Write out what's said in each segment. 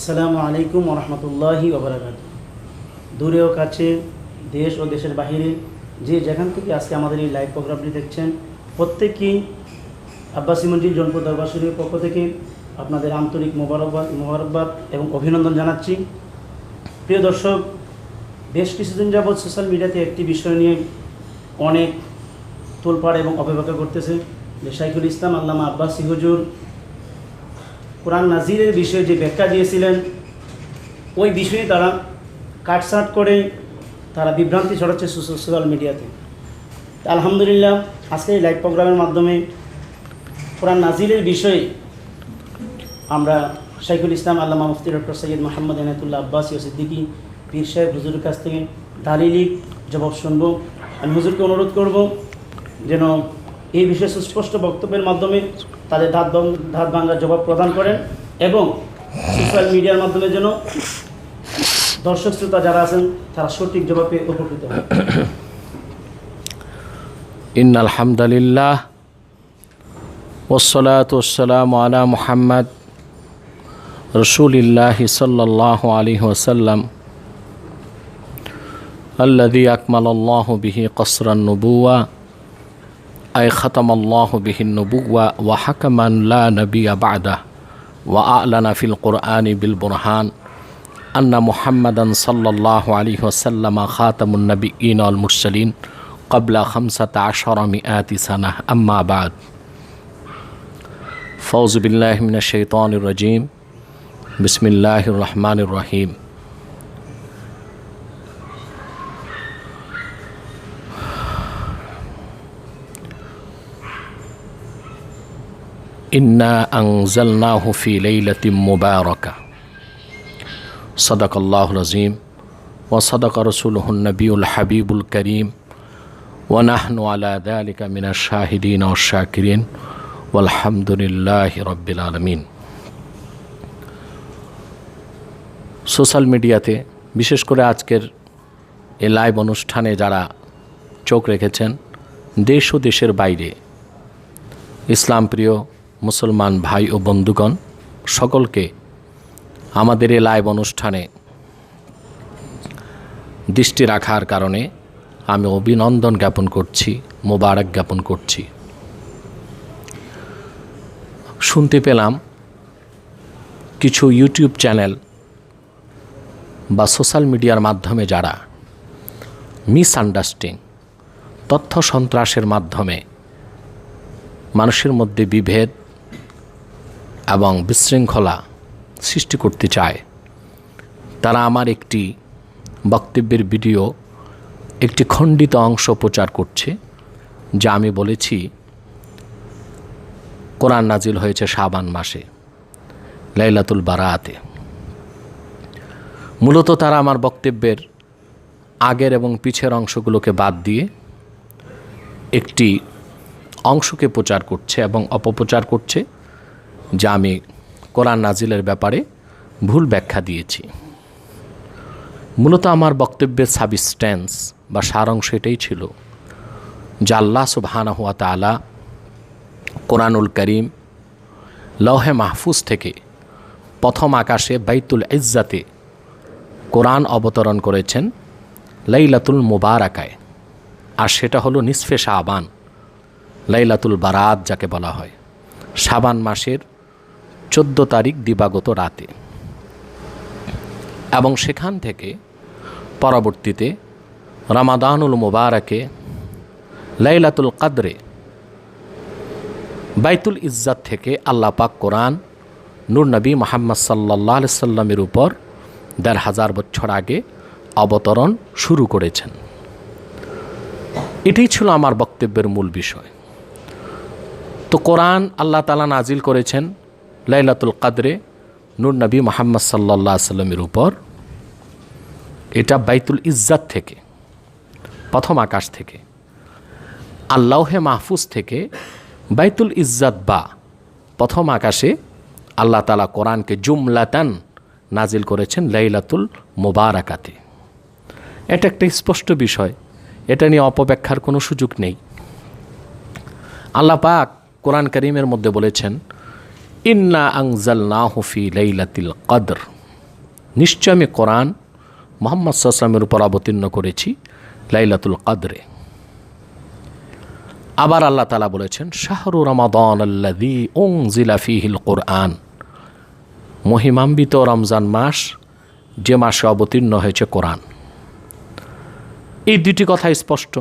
আসসালামু আলাইকুম রহমতুল্লাহি ওবরাকাত দূরে ও কাছে, দেশ ও দেশের বাহিরে, যে যেখান থেকে আজকে আমাদের এই লাইভ প্রোগ্রামটি দেখছেন প্রত্যেকেই আব্বাসি মঞ্জিল জনপদ দরবার পক্ষ থেকে আপনাদের আন্তরিক মোবারকবাদ মোবারকবাদ এবং অভিনন্দন জানাচ্ছি। প্রিয় দর্শক, বেশ কিছুদিন যাবৎ সোশ্যাল মিডিয়াতে একটি বিষয় নিয়ে অনেক তোলপাড় এবং অপব্যাখ্যা করতেছে, যে শাইখুল ইসলাম আল্লামা আব্বাসি হুজুর কোরআন নাজিরের বিষয়ে যে ব্যাখ্যা দিয়েছিলেন, ওই বিষয়ে তারা কাটসাট করে তারা বিভ্রান্তি ছড়াচ্ছে সোশ্যাল মিডিয়াতে। আলহামদুলিল্লাহ, আজকে এই লাইভ প্রোগ্রামের মাধ্যমে কোরআন নাজিরের বিষয়ে আমরা শাইখুল ইসলাম আল্লামা মুফতি ডক্টর সৈয়দ মোহাম্মদ এনায়তুল্লাহ আব্বাস ও সিদ্দিকী পীর সাহেব হুজুরের কাছ থেকে দালিলিক জবাব শুনব। আমি হুজুরকে অনুরোধ করব যেন এই বিষয়ে সুস্পষ্ট বক্তব্যের মাধ্যমে তাদের ধাত ভং- ধাত ভাঙ্গার জবাব প্রদান করেন এবং সোশ্যাল মিডিয়ার মাধ্যমে যেন দর্শক শ্রোতা যারা আছেন তারা সঠিক জবাব পেয়ে উপকৃত হয় إن الحمد لله والصلاة والسلام على محمد رسول الله صلى الله عليه وسلم الذي أكمل الله به قصر النبوة أي ختم الله به النبوة وحكما لا نبي بعده وأعلن في القرآن بالبرهان أن محمدا صلى الله عليه وسلم خاتم النبيين والمرسلين قبل خمسة عشر مئات سنة. أما بعد فوز بالله من الشيطان الرجيم. بسم الله الرحمن الرحيم. ইন্না আংজালনা হুফি লাইলাতিম মুবারকা আল্লাহ আজিম ও সদক রসুল হন্নবীউল হাবিবুল করিম ও নাহনু আলা মিনা শাহিদিন ও শাকিরিন আলহামদুলিল্লাহ রব্বিল আলমিন সোশ্যাল মিডিয়াতে বিশেষ করে আজকের এ লাইভ অনুষ্ঠানে যারা চোখ রেখেছেন, দেশ ও দেশের বাইরে ইসলাম প্রিয় মুসলমান ভাই ও বন্ধুগণ, সকলকে আমাদের এই লাইভ অনুষ্ঠানে দৃষ্টি রাখার কারণে আমি অভিনন্দন জ্ঞাপন করছি, মোবারক জ্ঞাপন করছি। শুনতে পেলাম কিছু ইউটিউব চ্যানেল বা সোশ্যাল মিডিয়ার মাধ্যমে যারা মিসআন্ডারস্ট্যান্ডিং, তথ্য সন্ত্রাসের মাধ্যমে মানুষের মধ্যে বিভেদ এবং বিশৃঙ্খলা সৃষ্টি করতে চায়। তারা আমার একটি বক্তব্যের ভিডিও, একটি খণ্ডিত অংশ প্রচার করছে, যা আমি বলেছি, কোরআন নাজিল হয়েছে শাবান মাসে, লাইলাতুল বারাতে। মূলত তারা আমার বক্তব্যের আগের এবং পিছের অংশগুলোকে বাদ দিয়ে একটি অংশকে প্রচার করছে এবং অপপ্রচার করছে। যা আমি কোরআন নাজিলের ব্যাপারে ভুল ব্যাখ্যা দিয়েছি। মূলত আমার বক্তব্যের সাবস্ট্যান্স বা সারাংশ এটাই ছিল যে আল্লাহ সুবহানা হুয়া তালা কোরআনুল করিম লৌহে মাহফুজ থেকে প্রথম আকাশে বাইতুল ইজ্জাতে কোরআন অবতরণ করেছেন লাইলাতুল মুবারাকায়। আর সেটা হলো নিসফে শাবান, লাইলাতুল বারাত যাকে বলা হয়। শাবান মাসের চোদ্দ তারিখ দিবাগত রাতে। এবং সেখান থেকে পরবর্তীতে রামাদানুল মুবারকে লাইলাতুল কাদরে বাইতুল ইজ্জাত থেকে আল্লাহ পাক কোরআন, নূর নবী মোহাম্মদ সাল্লাহ সাল্লামের উপর দেড় হাজার বছর আগে অবতরণ শুরু করেছেন। এটাই ছিল আমার বক্তব্যের মূল বিষয়। তো কোরআন আল্লাহ তালা নাজিল করেছেন লাইলাতুল কাদরে নূর নবী মোহাম্মদ সাল্লাহ সাল্লামের উপর। এটা বাইতুল ইজ্জাত থেকে, প্রথম আকাশ থেকে আল্লাহে মাহফুজ থেকে বাইতুল ইজ্জাত বা প্রথম আকাশে আল্লাহ তালা কোরআনকে জুমলাতান নাজিল করেছেন লাইলাতুল মোবারাকাতে। এটা একটা স্পষ্ট বিষয়, এটা নিয়ে অপব্যাখ্যার কোনো সুযোগ নেই। আল্লাহ পাক কোরআন করিমের মধ্যে বলেছেন ইন্না আংজাল না হুফি লাইলাতিল কদর। নিশ্চয় আমি কোরআন মোহাম্মদ সাল্লামের উপর অবতীর্ণ করেছি লাইলাতুল কাদরে। আবার আল্লাহ তালা বলেছেন, শাহরু রমাদন আল্লাদি ওং জিলাফিহিল কোরআন। মহিমাম্বিত রমজান মাস যে মাসে অবতীর্ণ হয়েছে কোরআন। এই দুটি কথা স্পষ্ট।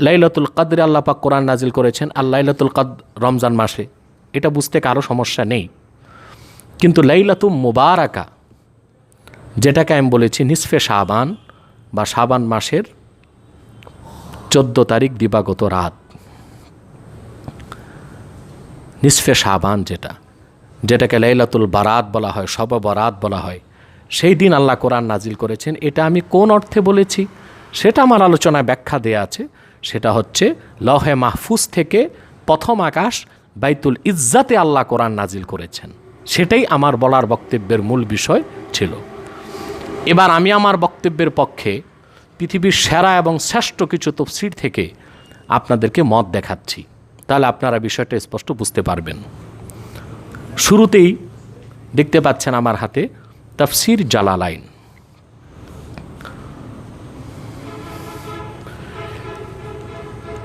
লাইলাতুল কাদরে আল্লাহ পাক কোরআন নাজিল করেছেন আর লাইলাতুল কাদ রমজান মাসে এটা বুঝতে কারও সমস্যা নেই। কিন্তু লাইলাতুম মুবারাকা, যেটাকে আমি বলেছি নিসফে শাবান বা শাবান মাসের চোদ্দ তারিখ দিবাগত রাত। নিসফে শাবান যেটা, যেটাকে লাইলাতুল বারাত বলা হয় সব বরাত বলা হয়, সেই দিন আল্লাহ কোরআন নাজিল করেছেন। এটা আমি কোন অর্থে বলেছি? সেটা আমার আলোচনায় ব্যাখ্যা দেয়া আছে। সেটা হচ্ছে লহে মাহফুজ থেকে প্রথম আকাশ বাইতুল ইজ্জাতে আল্লাহ কোরআন নাজিল করেছেন। সেটাই আমার বলার বক্তব্যের মূল বিষয় ছিল। এবার আমি আমার বক্তব্যের পক্ষে পৃথিবীর সেরা এবং শ্রেষ্ঠ কিছু তফসির থেকে আপনাদেরকে মত দেখাচ্ছি। তাহলে আপনারা বিষয়টা স্পষ্ট বুঝতে পারবেন। শুরুতেই দেখতে পাচ্ছেন আমার হাতে তফসির জালালাইন।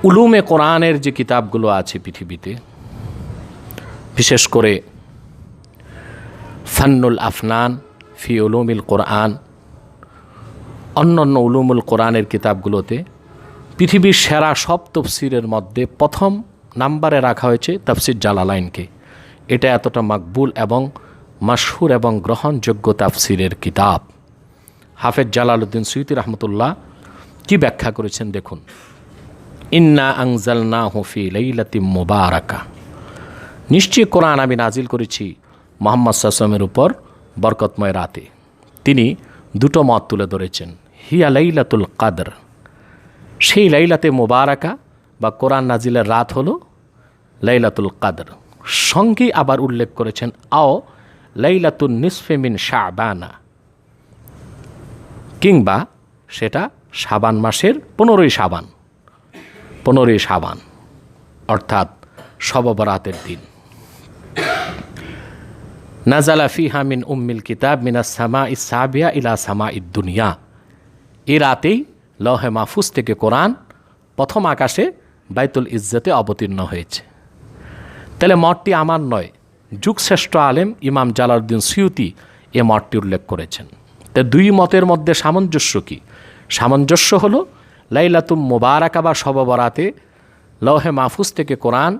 উলুমে কোরআনের যে কিতাবগুলো আছে পৃথিবীতে বিশেষ করে ফান্নুল আফনান ফি উলুমিল কোরআন অন্য অন্য উলুমুল কোরআনের কিতাবগুলোতে পৃথিবীর সেরা সব তফসিরের মধ্যে প্রথম নাম্বারে রাখা হয়েছে তফসির জালালাইনকে। এটা এতটা মাকবুল এবং মাসহুর এবং গ্রহণযোগ্য তাফসিরের কিতাব। হাফেজ জালালউদ্দিন সৈয়দ রহমতুল্লাহ কি ব্যাখ্যা করেছেন দেখুন। ইন্না আংজাল না হুফি লাইলাতি মুবারাকা। নিশ্চয় কোরআন আমি নাজিল করেছি মোহাম্মদ সাসমের উপর বরকতময় রাতে। তিনি দুটো মত তুলে ধরেছেন। হিয়া লাইলাতুল কাদর। সেই লাইলাতে মুবারাকা বা কোরআন নাজিলের রাত হলো লাইলাতুল কাদর। সঙ্গে আবার উল্লেখ করেছেন, আও লাইলাতুল নিসফেমিন শাবানা। কিংবা সেটা সাবান মাসের পনেরোই সাবান পনেরোই সাবান অর্থাৎ শববরাতের দিন। নাজালা ফিহা মিন উম্মিল কিতাব মিনা সামা ইসাবিয়া ইলা সামা দুনিয়া। এ রাতেই লহে মাহফুজ থেকে কোরআন প্রথম আকাশে বাইতুল ইজ্জতে অবতীর্ণ হয়েছে। তাহলে মঠটি আমার নয়, যুগশ্রেষ্ঠ আলেম ইমাম জালাউদ্দিন সিউতি এ মঠটি উল্লেখ করেছেন। তা দুই মতের মধ্যে সামঞ্জস্য কী? সামঞ্জস্য হলো, লাইলাতুম মোবারাকা বা শববরাতে লৌহে মাহফুজ থেকে কোরআন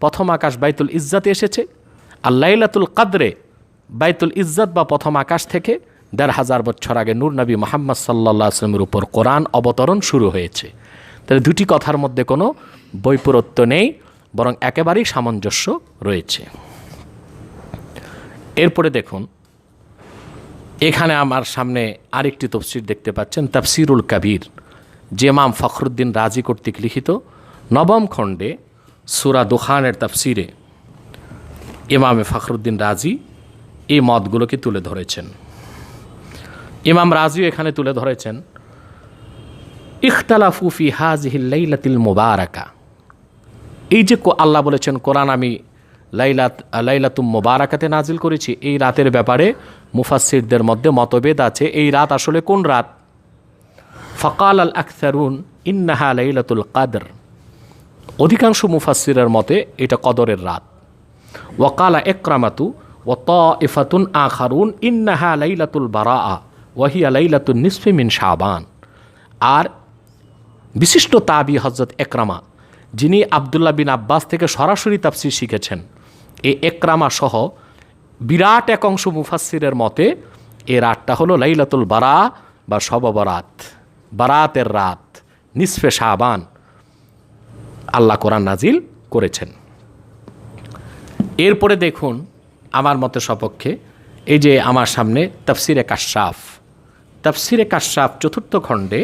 প্রথম আকাশ বাইতুল ইজ্জাতে এসেছে আর লাইলাতুল কাদরে বাইতুল ইজ্জাত বা প্রথম আকাশ থেকে দেড় হাজার বছর আগে নূর নবী মোহাম্মদ সাল্লা আসলামের উপর কোরআন অবতরণ শুরু হয়েছে। তাহলে দুটি কথার মধ্যে কোনো বৈপরত্য নেই, বরং একেবারেই সামঞ্জস্য রয়েছে। এরপরে দেখুন, এখানে আমার সামনে আরেকটি তফসির দেখতে পাচ্ছেন, তাফসিরুল কাবির, যে ইমাম ফখরুদ্দিন রাজি কর্তৃক লিখিত নবম খণ্ডে সুরা দুখানের তাফসিরে ইমামে ফখরুদ্দিন রাজি এই মতগুলোকে তুলে ধরেছেন। ইমাম রাজিও এখানে তুলে ধরেছেন ইখতালাফুফি হাজহিল্লাইলাতিল মুবারাকা। এই যে আল্লাহ বলেছেন, কোরআন আমি লাইলাত লাইলাতুম মোবারাকাতে নাজিল করেছি। এই রাতের ব্যাপারে মুফাসিরদের মধ্যে মতভেদ আছে, এই রাত আসলে কোন রাত? ফকাল আল আখতারুন ইন্নাহা লাইলাতুল কাদর। অধিকাংশ মুফাসিরের মতে, এটা কদরের রাত। ওয়াকালা একরামাতু ও ত ইফাতুন আখারুন, ইন্নাহা লাইলাতুল বারা আ ওয়াহিয়া লাইলাতুল নিসফি মিন শাবান। আর বিশিষ্ট তাবি হজরত একরামা, যিনি আবদুল্লাহ বিন আব্বাস থেকে সরাসরি তাফসির শিখেছেন, এই একরামা সহ বিরাট এক অংশ মুফাসিরের মতে, এ রাতটা হলো লাইলাতুল বারা বা শব বরাত বারাতের রাত, নিসফে শাবান। আল্লাহ কোরআন নাজিল করেছেন। এরপরে দেখুন আমার মতে সপক্ষে এই যে আমার সামনে তফসিরে কাশাফ। তফসিরে কাশাফ চতুর্থ খণ্ডে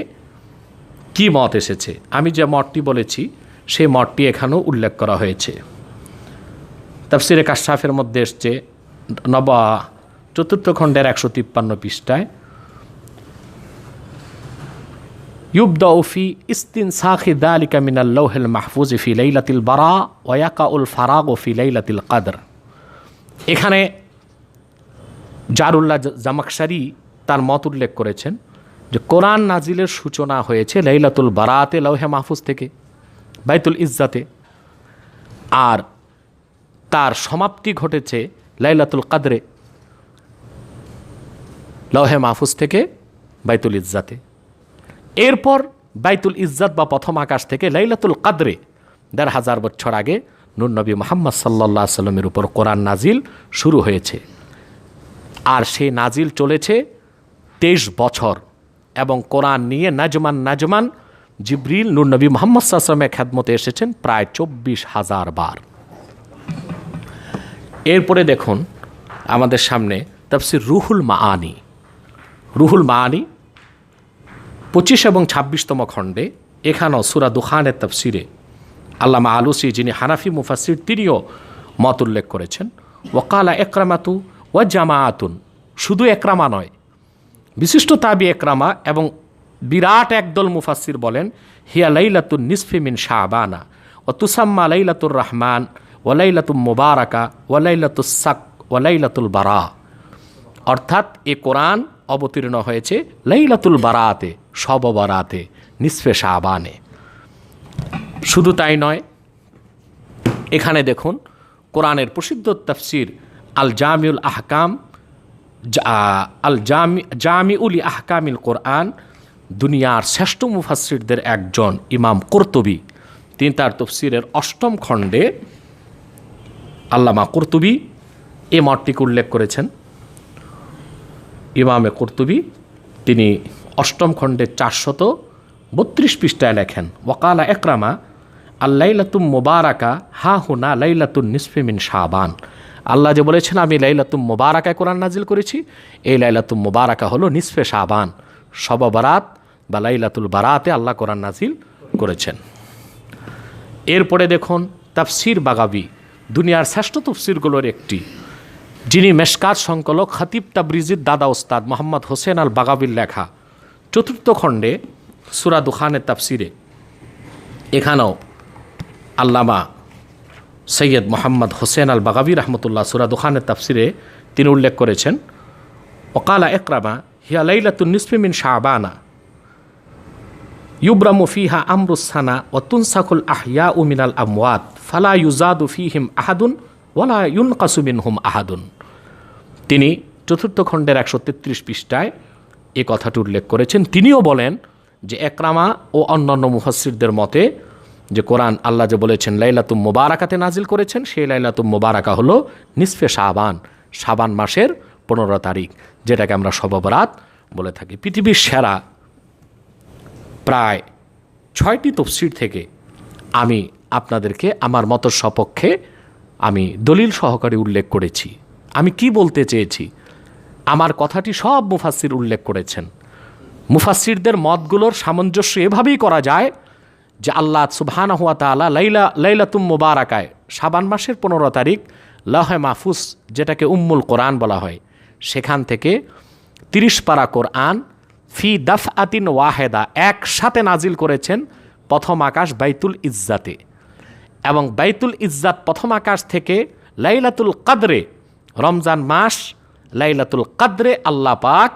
কি মত এসেছে? আমি যে মতটি বলেছি, সেই মতটি এখানেও উল্লেখ করা হয়েছে। তাফসিরে কাশাফের মধ্যে এসছে নব চতুর্থ খণ্ডের একশো তিপ্পান্ন পৃষ্ঠায় ইউবদাউফি ইস্তিন সাখি দালিকা মিনাল্লাহেল মাহফুজ ফি লাইলাতিল বারা ওয়াকা উল ফারাগ ফি লাইলাতিল কাদর এখানে জারুল্লাহ জামাকসারি তার মত উল্লেখ করেছেন যে কোরআন নাজিলের সূচনা হয়েছে লাইলাতুল বারাতে, লৌহে মাহফুজ থেকে, বাইতুল ইজ্জাতে। আর তার সমাপ্তি ঘটেছে লাইলাতুল কাদরে, লৌহে মাহফুজ থেকে বাইতুল ইজ্জাতে। এরপর বাইতুল ইজ্জাত বা প্রথম আকাশ থেকে লাইলাতুল কাদরে, দেড় হাজার বছর আগে নুরনবী মোহাম্মদ সাল্লাহ সাল্লামের উপর কোরআন নাজিল শুরু হয়েছে। আর সেই নাজিল চলেছে তেইশ বছর এবং কোরআন নিয়ে নাজমান নাজমান জিব্রিল নুরনবী মোহাম্মদ সাল্লামের খ্যাদমতে এসেছেন প্রায় চব্বিশ হাজার বার। এরপরে দেখুন আমাদের সামনে তাফসির রুহুল মাআনি। রুহুল মাআনি পঁচিশ এবং ছাব্বিশতম খণ্ডে এখানেও সুরা দুখানের তফসিরে আল্লামা আলুসি যিনি হানাফি মুফাসির তিনিও মত উল্লেখ করেছেন ওকালা একরামাতু ও জামাআতুন শুধু একরামা নয়, বিশিষ্ট তাবি একরামা এবং বিরাট একদল মুফাসির বলেন, হিয়া লাইলাতুন নিসফি মিন শাহবানা ও তুসাম্মা লাইলাতুর রহমান ওয়ালাইলাতুল মুবারাকা ওয়ালাইলাতুস সাক ওয়ালাইলাতুল বারা অর্থাৎ এ কোরআন অবতীর্ণ হয়েছে লাইলাতুল বারাতে শব বারাতে নিসফে শাহবানে শুধু তাই নয়, এখানে দেখুন, কোরআনের প্রসিদ্ধ তফসির আল জামিউল আহকাম আল জামি, জামিউল আহকামিল কোরআন, দুনিয়ার শ্রেষ্ঠ মুফাসিরদের একজন ইমাম কর্তবী। তিনি তার তফসিরের অষ্টম খণ্ডে আল্লামা কর্তুবী এ মতটিকে উল্লেখ করেছেন। ইমামে কর্তুবী, তিনি অষ্টম খণ্ডে চারশত বত্রিশ পৃষ্ঠায় লেখেন ওকালা একরামা, আল্লাইলাতুম মোবারাকা, হা হুনা লাইলাতুন নিসফিমিন শাবান। আল্লাহ যে বলেছেন, আমি লাইলাতুম মোবারাকায় কোরআন নাজিল করেছি, এই লাইলাতুম মোবারাকা হলো নিসফে শাবান। শব বারাত বা লাইলাতুল বারাতে আল্লাহ কোরআন নাজিল করেছেন। এরপরে দেখুন, তাফসির বাগাবি, দুনিয়ার শ্রেষ্ঠ তফসিরগুলোর একটি। যিনি মেশকাত সংকলক খতিব তাবরিজির দাদা ওস্তাদ মোহাম্মদ হোসেন আল বাগাবির লেখা। চতুর্থ খণ্ডে সুরা দুখানের তাফসিরে এখানেও আল্লামা সৈয়দ মোহাম্মদ হোসেন আল বাগাবি রহমতুল্লাহ সুরা দুখানের তাফসিরে তিনি উল্লেখ করেছেন, ওকালা একরামা হিয়া লাইলাতুন নিসফিমিন শাহবানা ইউব্রামু ফিহা আমরুসানা ও তুনসাকুল আহিয়া উমিনাল আমওয়াত, ফালা ইউজাদু ফিহিম আহাদুন ওয়ালা ইউনকাসু মিনহুম আহাদুন। তিনি চতুর্থ খণ্ডের একশো তেত্রিশ পৃষ্ঠায় এ কথাটি উল্লেখ করেছেন। তিনিও বলেন যে একরামা ও অন্যান্য মুফাসিরদের মতে যে কোরআন আল্লাহ যে বলেছেন, লাইলাতুম মোবারাকাতে নাজিল করেছেন, সেই লাইলাতুম মোবারাকা হলো নিসফে শাবান শাবান মাসের পনেরো তারিখ, যেটাকে আমরা শববরাত বলে থাকি। পৃথিবীর সেরা প্রায় ছয়টি তফসির থেকে আমি আপনাদেরকে আমার মতের সপক্ষে আমি দলিল সহকারে উল্লেখ করেছি। আমি কি বলতে চেয়েছি? আমার কথাটি সব মুফাসির উল্লেখ করেছেন। মুফাসিরদের মতগুলোর সামঞ্জস্য এভাবেই করা যায় যে আল্লাহ সুবহানা হুয়া তালা লাইলা, লাইলাতুম মুবারাকায় সাবান মাসের পনেরো তারিখ, লাহে মাহফুস যেটাকে উম্মুল কোরআন বলা হয়। সেখান থেকে তিরিশ পারা কোরআন ফি দাফ আতিন ওয়াহেদা একসাথে নাজিল করেছেন প্রথম আকাশ বাইতুল ইজ্জাতে। এবং বাইতুল ইজ্জাত প্রথম আকাশ থেকে লাইলাতুল কাদরে, রমজান মাস, লাইলাতুল কাদরে আল্লাহ পাক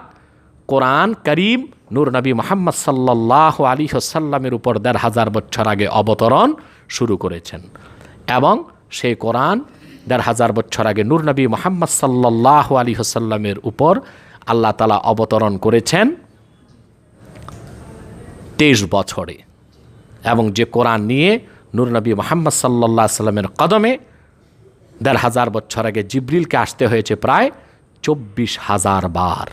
কোরআন করিম নূর নবী মোহাম্মদ সাল্লাহ আলী সাল্লামের উপর দেড় হাজার বছর আগে অবতরণ শুরু করেছেন এবং সেই কোরআন দেড় হাজার বছর আগে নূর নবী মোহাম্মদ সাল্লাহ আলী সাল্লামের উপর আল্লাহ তালা অবতরণ করেছেন তেইশ বছরে এবং যে কোরআন নিয়ে নূরনবী মোহাম্মদ সাল্লাহ সাল্লামের কদমে দেড় হাজার বছর আগে জিব্রিলকে আসতে হয়েছে প্রায় চব্বিশ হাজার বার।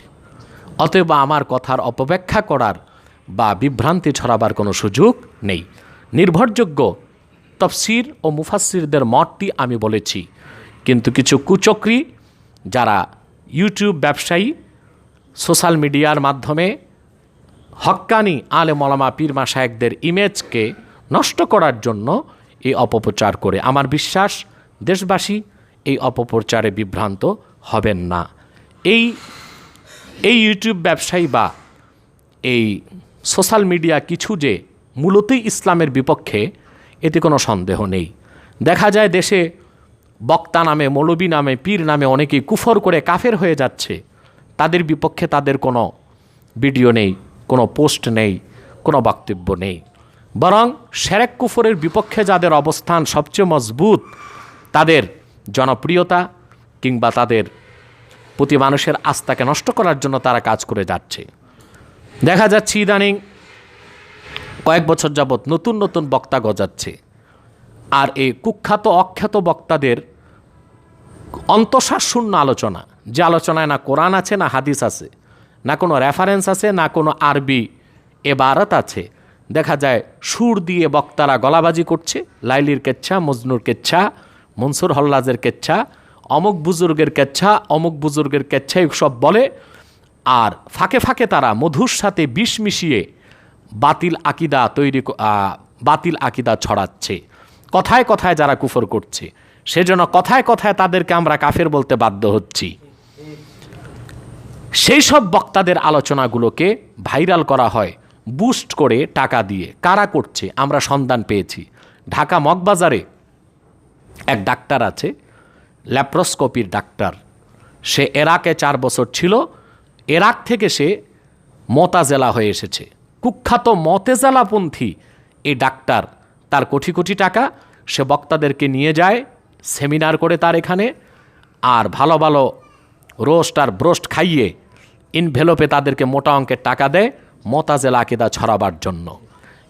অতএব আমার কথার অপব্যাখ্যা করার বা বিভ্রান্তি ছড়াবার কোনো সুযোগ নেই। নির্ভরযোগ্য তফসির ও মুফাসিরদের মতটি আমি বলেছি। কিন্তু কিছু কুচক্রি যারা ইউটিউব ব্যবসায়ী, সোশ্যাল মিডিয়ার মাধ্যমে হক্কানি আলে মলামা পীর মাসায়েকদের ইমেজকে নষ্ট করার জন্য এই অপপ্রচার করে। আমার বিশ্বাস, দেশবাসী এই অপপ্রচারে বিভ্রান্ত হবেন না। এই এই ইউটিউব ব্যবসায়ী বা এই সোশ্যাল মিডিয়া কিছু যে মূলতই ইসলামের বিপক্ষে, এতে কোনো সন্দেহ নেই। দেখা যায় দেশে বক্তা নামে, মৌলবী নামে, পীর নামে অনেকেই কুফর করে কাফের হয়ে যাচ্ছে। তাদের বিপক্ষে তাদের কোনো ভিডিও নেই, কোনো পোস্ট নেই, কোনো বক্তব্য নেই। বরং সেরেক কুফরের বিপক্ষে যাদের অবস্থান সবচেয়ে মজবুত, তাদের জনপ্রিয়তা কিংবা তাদের প্রতি মানুষের আস্থাকে নষ্ট করার জন্য তারা কাজ করে যাচ্ছে। দেখা যাচ্ছে ইদানিং কয়েক বছর যাবৎ নতুন নতুন বক্তা গজাচ্ছে। আর এই কুখ্যাত, অখ্যাত বক্তাদের অন্তঃশ্বাস শূন্য আলোচনা, যে আলোচনায় না কোরআন আছে, না হাদিস আছে, না কোনো রেফারেন্স আছে, না কোনো আরবি এবারত আছে দেখা যায় সুর দিয়ে বক্তারা গলাবাজি করছে, লাইলির কেচ্ছা, মজনুর কেচ্ছা, মনসুর হল্লাজের কেচ্ছা, অমুক বুজুর্গের কেচ্ছা, অমুক বুজুর্গের কেচ্ছা সব বলে। আর ফাঁকে ফাঁকে তারা মধুর সাথে বিষ মিশিয়ে বাতিল আকিদা তৈরি বাতিল আকিদা ছড়াচ্ছে। কথায় কথায় যারা কুফর করছে, সেজন্য কথায় কথায় তাদেরকে আমরা কাফের বলতে বাধ্য হচ্ছি। সেই সব বক্তাদের আলোচনাগুলোকে ভাইরাল করা হয়। বুস্ট করে টাকা দিয়ে। কারা করছে? আমরা সন্ধান পেয়েছি। ঢাকা মগবাজারে এক ডাক্তার আছে, ল্যাপ্রোস্কোপির ডাক্তার। সে এরাকে চার বছর ছিল। এরাক থেকে সে মতাজেলা হয়ে এসেছে। কুখ্যাত মতেজালাপন্থী এই ডাক্তার, তার কোটি কোটি টাকা সে বক্তাদেরকে নিয়ে যায়, সেমিনার করে তার এখানে আর ভালো ভালো রোস্ট আর ব্রোস্ট খাইয়ে ইনভেলোপে তাদেরকে মোটা অঙ্কের টাকা দেয়। মতাজেল আকিদা ছড়াবার জন্য।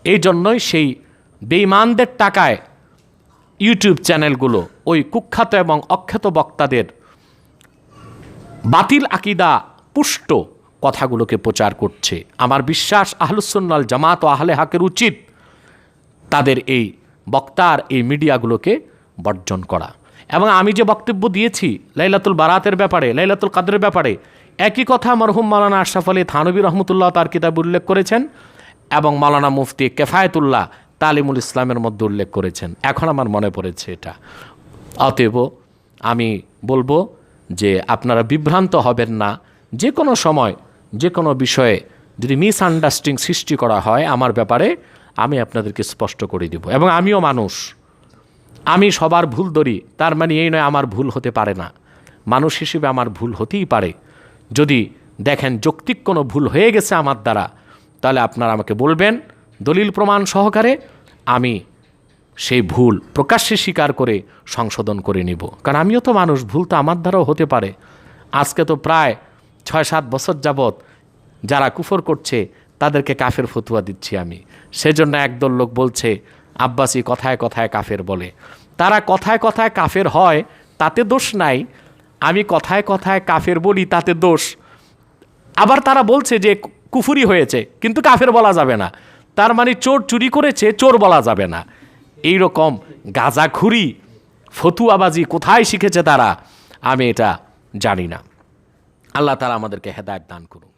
এই জন্যই সেই বেইমানদের টাকায় ইউটিউব চ্যানেলগুলো ওই কুখ্যাত এবং অখ্যাত বক্তাদের বাতিল আকিদা পুষ্ট কথাগুলোকে প্রচার করছে। আমার বিশ্বাস আহলুসুন্নাল জামাত ও আহলে হাকের উচিত তাদের এই বক্তার এই মিডিয়াগুলোকে বর্জন করা। এবং আমি যে বক্তব্য দিয়েছি, লাইলাতুল বারাতের ব্যাপারে, লাইলাতুল কাদের ব্যাপারে একই কথা মরহুম মালানা আশরাফ আলী থানবী রহমতুল্লাহ তার কিতাব উল্লেখ করেছেন এবং মালানা মুফতি কেফায়েতুল্লাহ তালিমুল ইসলামের মধ্যে উল্লেখ করেছেন। এখন আমার মনে পড়েছে এটা। অতএব আমি বলব যে আপনারা বিভ্রান্ত হবেন না। যে কোনো সময়, যে কোনো বিষয়ে যদি মিসআন্ডারস্ট্যান্ডিং সৃষ্টি করা হয় আমার ব্যাপারে, আমি আপনাদেরকে স্পষ্ট করে দিব। এবং আমিও মানুষ। আমি সবার ভুল ধরি, তার মানে এই নয় আমার ভুল হতে পারে না। মানুষ হিসেবে আমার ভুল হতেই পারে। যদি দেখেন যৌক্তিক কোনো ভুল হয়ে গেছে আমার দ্বারা, তাহলে আপনারা আমাকে বলবেন, দলিল প্রমাণ সহকারে আমি সেই ভুল প্রকাশ্যে স্বীকার করে সংশোধন করে নিব। কারণ আমিও তো মানুষ, ভুল তো আমার দ্বারাও হতে পারে। আজকে তো প্রায় ছয় সাত বছর যাবৎ যারা কুফর করছে, তাদেরকে কাফের ফতুয়া দিচ্ছি আমি। সেজন্য একদল লোক বলছে, আব্বাসি কথায় কথায় কাফের বলে। তারা কথায় কথায় কাফের হয়, তাতে দোষ নাই আমি কথায় কথায় কাফের বলি, তাতে দোষ। আবার তারা বলছে যে কুফুরি হয়েছে, কিন্তু কাফের বলা যাবে না। তার মানে চোর চুরি করেছে, চোর বলা যাবে না। এই রকম গাঁজাখুরি ফতুয়াবাজি কোথায় শিখেছে তারা? আমি এটা জানি না। আল্লাহ তারা আমাদেরকে হেদায়ত দান করুন।